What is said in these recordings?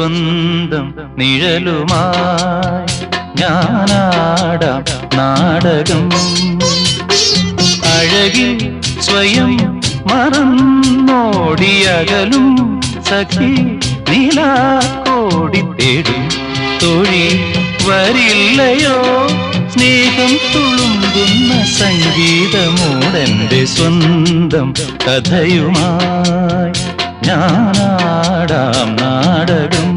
സ്വന്തം നിഴലുമായി ഞാനാടാം നാടകം. അഴകിൽ സ്വയം മറന്നോടിയകലും സഖി നീലാക്കോടി തേടും. തൊഴി വരില്ലയോ? സ്നേഹം തുളുമ്പുന്ന സംഗീതമൂടന്റെ സ്വന്തം കഥയുമായി ഞാനാടാം നാടകം.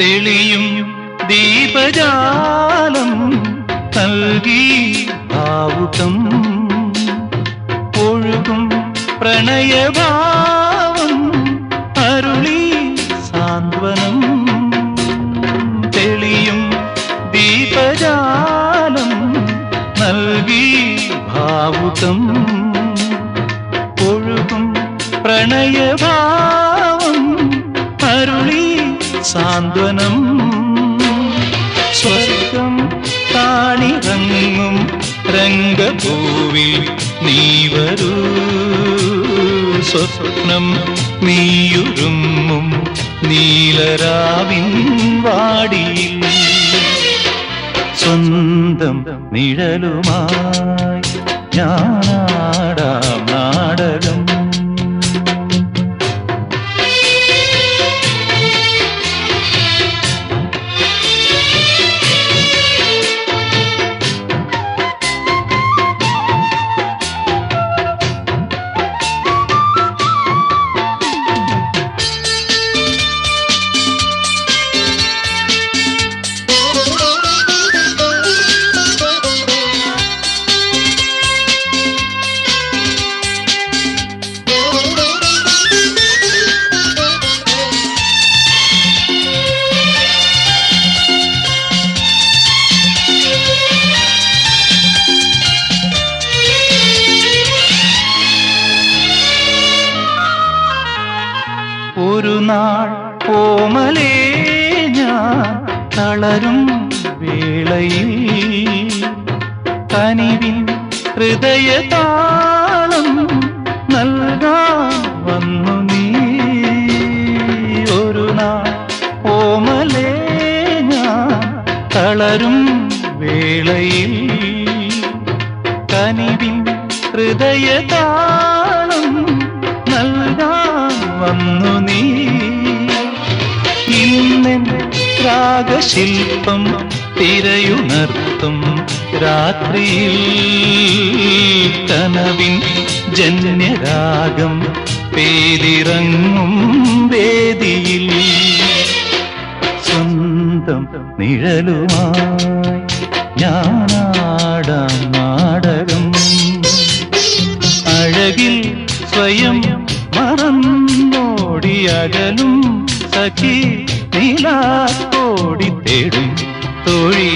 തെളിയും ദീപജാലം നൽകി ഭാവുകം ഒഴുകും പ്രണയഭാവം അരുളി സാന്ത്വനം. തെളിയും ദീപജാലം നൽകി ഭാവുകം ഒഴുകും പ്രണയഭാവം സാന്ത്വനം. സ്വർഗം താണിറങ്ങും രംഗപൂവിൽ നീ വരൂ സ്വപ്നം നീയുരുമ്മും നീലരാവിൻ വാടിയിൽ. സ്വന്തം നിഴലുമായി ഞാനാടാം ഒരു നാൾ ഓമലേ ഞാൻ തളരും വേളയിൽ. കനിവിൻ ഹൃദയതാളം നൽകാൻ വന്നു നീ. ഒരു നാൾ ഓമലേ ഞാൻ തളരും വേളയിൽ. കനിവിൻ ഹൃദയതാളം നൽകാൻ വന്നു നീ. ഇന്നെൻ രാഗശില്പം തിരയുണർത്തും രാത്രിയിൽ കനവിൻ ജന്യരാഗം പേരിറങ്ങും വേദിയിൽ. സ്വന്തം നിഴലുമായി ഞാനാടാം നാടകം. അഴകിൽ സ്വയം മറന്നോടിയകലും സഖി നീലാത്തോടി തേടും. തൊഴി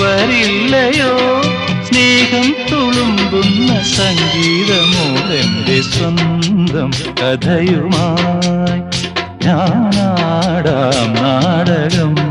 വരില്ലയോ? സ്നേഹം തുളുമ്പുന്ന സംഗീതമോ എന്റെ സ്വന്തം കഥയുമായി ഞാനാടാം നാടകം.